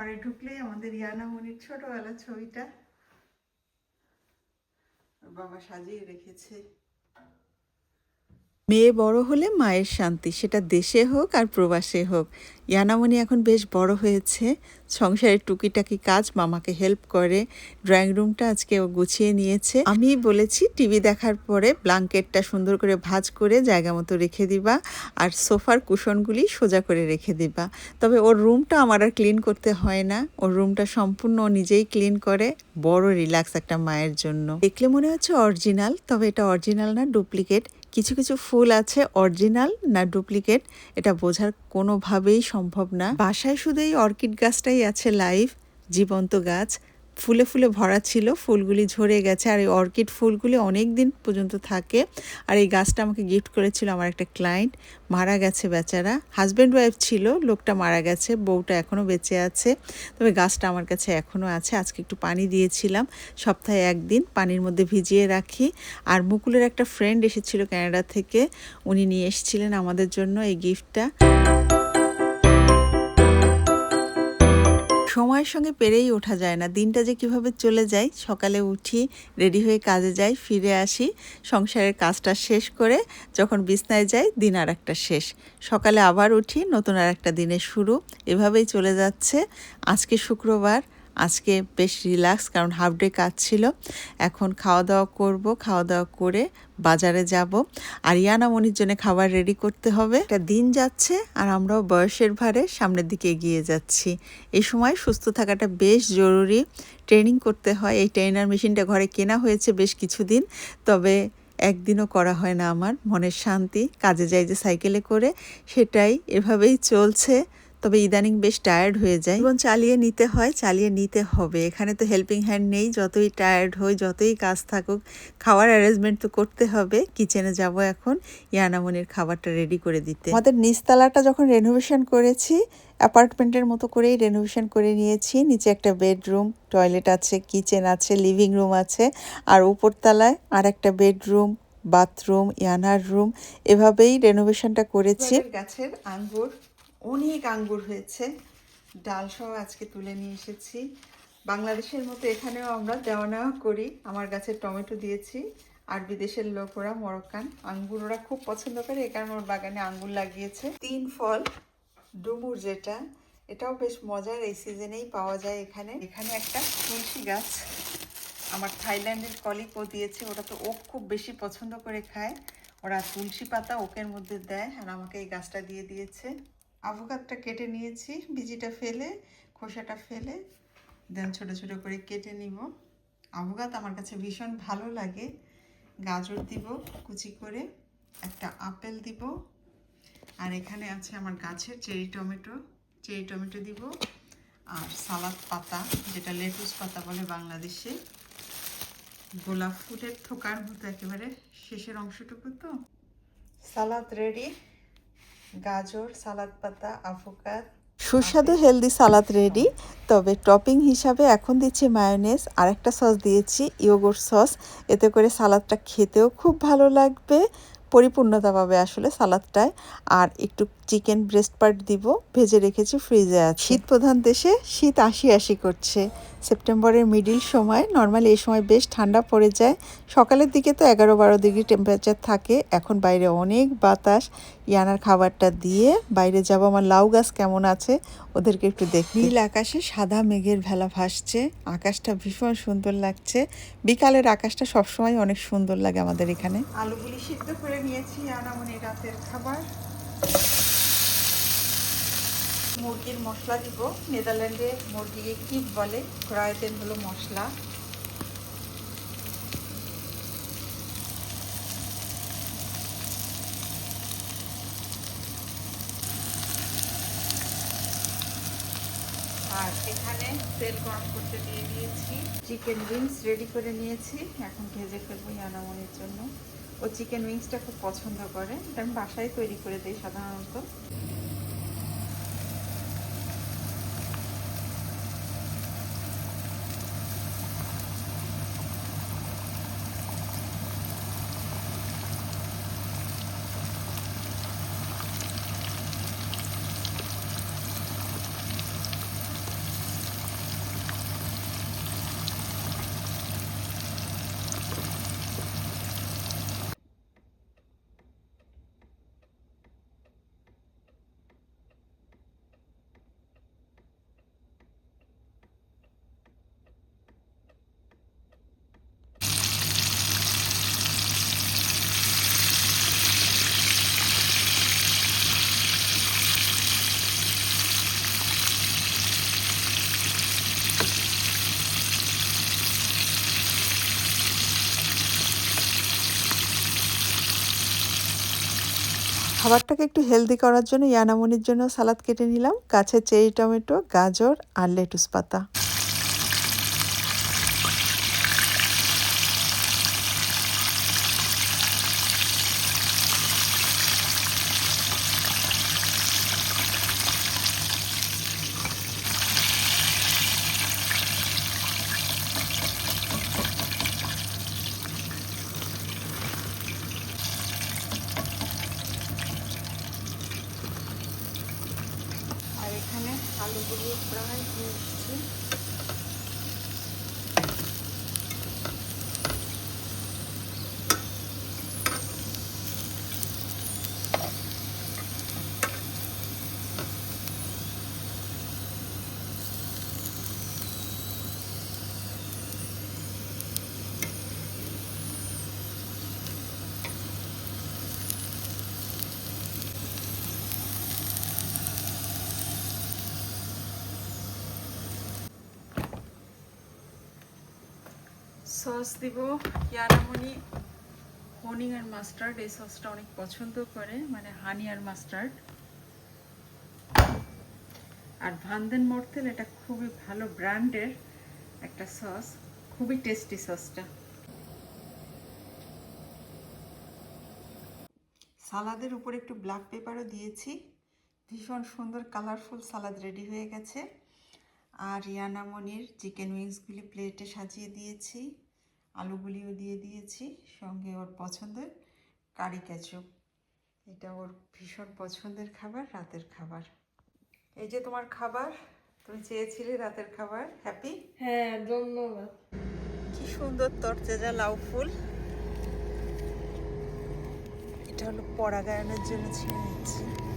ঘরে ঢুকলেই আমাদের ইয়ানা মনির ছোটবেলার ছবিটা। বাবা সাজিয়ে রেখেছে। মেয়ে বড় হলে মায়ের শান্তি, সেটা দেশে হোক আর প্রবাসে হোক। ইয়ানামণি এখন বেশ বড় হয়েছে। সংসারের টুকিটাকি কাজ মামাকে হেল্প করে। ড্রয়িং রুমটা আজকে ও গুছিয়ে নিয়েছে। আমি বলেছি টিভি দেখার পরে ব্লাঙ্কেটটা সুন্দর করে ভাঁজ করে জায়গা মতো রেখে দিবা আর সোফার কুশনগুলি সোজা করে রেখে দিবা। তবে ওর রুমটা আমার আর ক্লিন করতে হয় না। ওর রুমটা সম্পূর্ণ নিজেই ক্লিন করে। বড় রিল্যাক্স একটা মায়ের জন্য। দেখলে মনে হচ্ছে অরিজিনাল তবে এটা অরিজিনাল না ডুপ্লিকেট কিছু কিছু ফুল আছে অরিজিনাল না ডুপ্লিকেট, এটা বোঝার কোনোভাবেই সম্ভব না। বাসায় শুধু এই অর্কিড গাছটাই আছে লাইভ জীবন্ত গাছ। ফুলে ফুলে ভরা ছিল, ফুলগুলি ঝরে গেছে আর এই অর্কিড ফুলগুলি অনেক দিন পর্যন্ত থাকে। আর এই গাছটা আমাকে গিফট করেছিল আমার একটা ক্লায়েন্ট মারা গেছে বেচারা। হাজব্যান্ড ওয়াইফ ছিল, লোকটা মারা গেছে, বউটা এখনও বেঁচে আছে। তবে গাছটা আমার কাছে এখনও আছে, আজকে একটু পানি দিয়েছিলাম। সপ্তাহে একদিন পানির মধ্যে ভিজিয়ে রাখি। আর মুকুলের একটা ফ্রেন্ড এসেছিল ক্যানাডা থেকে, উনি নিয়ে এসেছিলেন আমাদের জন্য এই গিফটটা সময়ের সঙ্গে পেরেই ওঠা যায় না। দিনটা যে কীভাবে চলে যায়, সকালে উঠি, রেডি হয়ে কাজে যাই, ফিরে আসি, সংসারের কাজটা শেষ করে যখন বিছনায় যাই, দিন আর একটা শেষ। সকালে আবার উঠি, নতুন আর একটা দিনের শুরু। এভাবেই চলে যাচ্ছে। আজকে শুক্রবার আজকে বেশ রিল্যাক্স কারণ হাফ ডে কাজ ছিল। এখন খাওয়া দাওয়া করব খাওয়া দাওয়া করে বাজারে যাব। আর ইয়ানামণির জন্য খাবার রেডি করতে হবে। একটা দিন যাচ্ছে আর আমরাও বয়সের ভারে সামনের দিকে এগিয়ে যাচ্ছি। এই সময় সুস্থ থাকাটা বেশ জরুরি। ট্রেনিং করতে হয়। এই ট্রেনার মেশিনটা ঘরে কেনা হয়েছে বেশ কিছুদিন। তবে একদিনও করা হয় না আমার। মনের শান্তি, কাজে যাই যে সাইকেলে করে, সেটাই এভাবেই চলছে। তবে ইদানিং বেশ টায়ার্ড হয়ে যায়। এবং চালিয়ে নিতে হয়, চালিয়ে নিতে হবে। এখানে তো হেল্পিং হ্যান্ড নেই, যতই টায়ার্ড হই, যতই কাজ থাকুক, খাওয়ার অ্যারেঞ্জমেন্ট তো করতে হবে। কিচেনে যাব এখন, ইয়ানামনির খাবারটা রেডি করে দিতে। আমাদের নিচতলাটা যখন রেনোভেশন করেছি অ্যাপার্টমেন্টের মতো করেই রেনোভেশন করে নিয়েছি। নিচে একটা বেডরুম টয়লেট আছে কিচেন আছে লিভিং রুম আছে। আর উপরতলায় আর একটা বেডরুম বাথরুম ইয়ানার রুম এভাবেই রেনোভেশনটা করেছি। গাছের আঙ্গুর অনেক আঙ্গুর হয়েছে। ডাল সহ আজকে তুলে নিয়ে এসেছি। বাংলাদেশের মতো এখানেও আমরা দেওয়া নেওয়া করি। আমার গাছে টমেটো দিয়েছি আর বিদেশের লোক ওরা মরক্কান। আঙ্গুর ওরা খুব পছন্দ করে, এ কারণে ওর বাগানে আঙ্গুর লাগিয়েছে। তিন ফল, ডুমুর যেটা, এটাও বেশ মজার, এই সিজনেই পাওয়া যায় এখানে। এখানে একটা তুলসী গাছ আমার থাইল্যান্ডের কলিকও দিয়েছে, ওটা তো ওক খুব বেশি পছন্দ করে খায়। ওরা তুলসী পাতা ওকের মধ্যে দেয় আর আমাকে এই গাছটা দিয়ে দিয়েছে। আভোকাতটা কেটে নিয়েছি, বিজিটা ফেলে, খোসাটা ফেলে দেন ছোট ছোট করে কেটে নিব। আভোকাত আমার কাছে ভীষণ ভালো লাগে। গাজর দিব, কুচি করে, একটা আপেল দিব, আর এখানে আছে আমার গাছের চেরি টমেটো। চেরি টমেটো দিব, আর সালাদ পাতা, যেটা লেটুস পাতা বলে বাংলাদেশে। গোলাপ ফুলের থোকার মতো একেবারে শেষের অংশটুকু তো। সালাদ রেডি গাজর, সালাদ পাতা, আভোকাদ। সুস্বাদু হেলদি সালাদ রেডি। তবে টপিং হিসাবে এখন দিচ্ছি মায়োনেজ আর একটা সস দিয়েছি ইয়োগোর সস এতে করে সালাদটা খেতেও খুব ভালো লাগবে, পরিপূর্ণতা পাবে আসলে সালাদটায়। আর একটু চিকেন ব্রেস্ট পার্ট দিব, ভেজে রেখেছি ফ্রিজে আছে। শীত প্রধান দেশে শীত আশি আশি করছে। সেপ্টেম্বরের মিডিল সময়। নর্মালি এই সময় বেশ ঠান্ডা পড়ে যায়। সকালের দিকে তো এগারো বারো ডিগ্রি টেম্পারেচার থাকে। এখন বাইরে অনেক বাতাস। ইয়ানার খাবারটা দিয়ে বাইরে যাব। আমার লাউ গাছ কেমন আছে? ওদেরকে একটু দেখি নীল আকাশে সাদা মেঘের ভেলা ভাসছে। আকাশটা ভীষণ সুন্দর লাগছে। বিকালের আকাশটা সবসময় অনেক সুন্দর লাগে আমাদের এখানে। আলুগুলি সিদ্ধ করে নিয়েছি। আনামনি রাতের খাবার। মুরগির মশলা দিব। নেদারল্যান্ডে মুরগিকে কিপ বলে? ক্রয়েতেন হলো মশলা। আর এখানে তেল গরম করতে দিয়ে দিয়েছি। চিকেন উইংস রেডি করে নিয়েছি। এখন ভেজে ফেলব ইয়ানামনির জন্য। ও চিকেন উইংসটা খুব পছন্দ করে। এটা আমি বাসায় তৈরি করে দিই সাধারণত। খাবারটাকে একটু হেলদি করার জন্য ইয়ানামনির জন্য সালাদ কেটে নিলাম। গাছে চেরি, টমেটো, গাজর আর লেটুস পাতা আর এখানে আলুগুলো প্রায় হয়ে এসছে সস দিব। ইয়ানামনি হনি আর মাস্টার্ড, এই সসটা অনেক পছন্দ করে মানে হানি আর মাস্টার্ড। আর ভান্দেন মর্তেল, এটা খুবই ভালো ব্র্যান্ডের একটা সস, খুবই টেস্টি সসটা। সালাদের উপর একটু ব্ল্যাক পেপারও দিয়েছি। ভীষণ সুন্দর, কালারফুল সালাদ রেডি হয়ে গেছে। আর ইয়ানামনির চিকেন উইংসগুলি প্লেটে সাজিয়ে দিয়েছি। আলুগুলিও দিয়ে দিয়েছি সঙ্গে ওর পছন্দের কারি ক্যাচুপ এটা ওর ভীষণ পছন্দের খাবার রাতের খাবার। এই যে তোমার খাবার তুমি চেয়েছিলে রাতের খাবার হ্যাপি? হ্যাঁ ধন্যবাদ। কি সুন্দর তরতাজা লাউ ফুল। এটা হলো পরাগায়নের জন্য ছিঁড়ে নিচ্ছি।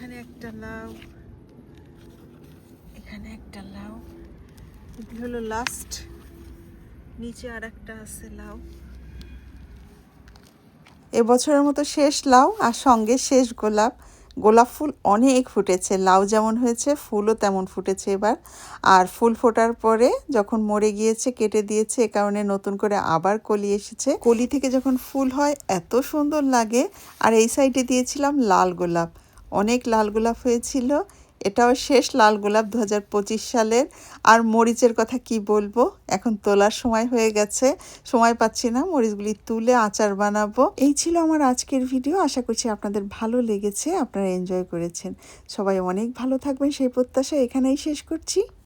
এখানে একটা লাউ। এখানে একটা লাউ। এগুলো হলো লাস্ট নিচে আর একটা আছে লাউ। এবছরের মতো শেষ লাউ আর সঙ্গে শেষ গোলাপ। গোলাপ ফুল অনেক ফুটেছে। লাউ যেমন হয়েছে, ফুলও তেমন ফুটেছে এবার। আর ফুল ফোটার পরে যখন মরে গিয়েছে, কেটে দিয়েছে, এ কারণে নতুন করে আবার কলি এসেছে। কলি থেকে যখন ফুল হয়, এত সুন্দর লাগে। আর এই সাইডে দিয়েছিলাম লাল গোলাপ। অনেক লাল গোলাপ হয়েছিল। এটাও শেষ লাল গোলাপ দু হাজার পঁচিশ সালের। আর মরিচের কথা কি বলব? এখন তোলার সময় হয়ে গেছে। সময় পাচ্ছি না মরিচগুলি তুলে আচার বানাবো। এই ছিল আমার আজকের ভিডিও। আশা করছি আপনাদের ভালো লেগেছে, আপনারা এনজয় করেছেন। সবাই অনেক ভালো থাকবেন। সেই প্রত্যাশা এখানেই শেষ করছি।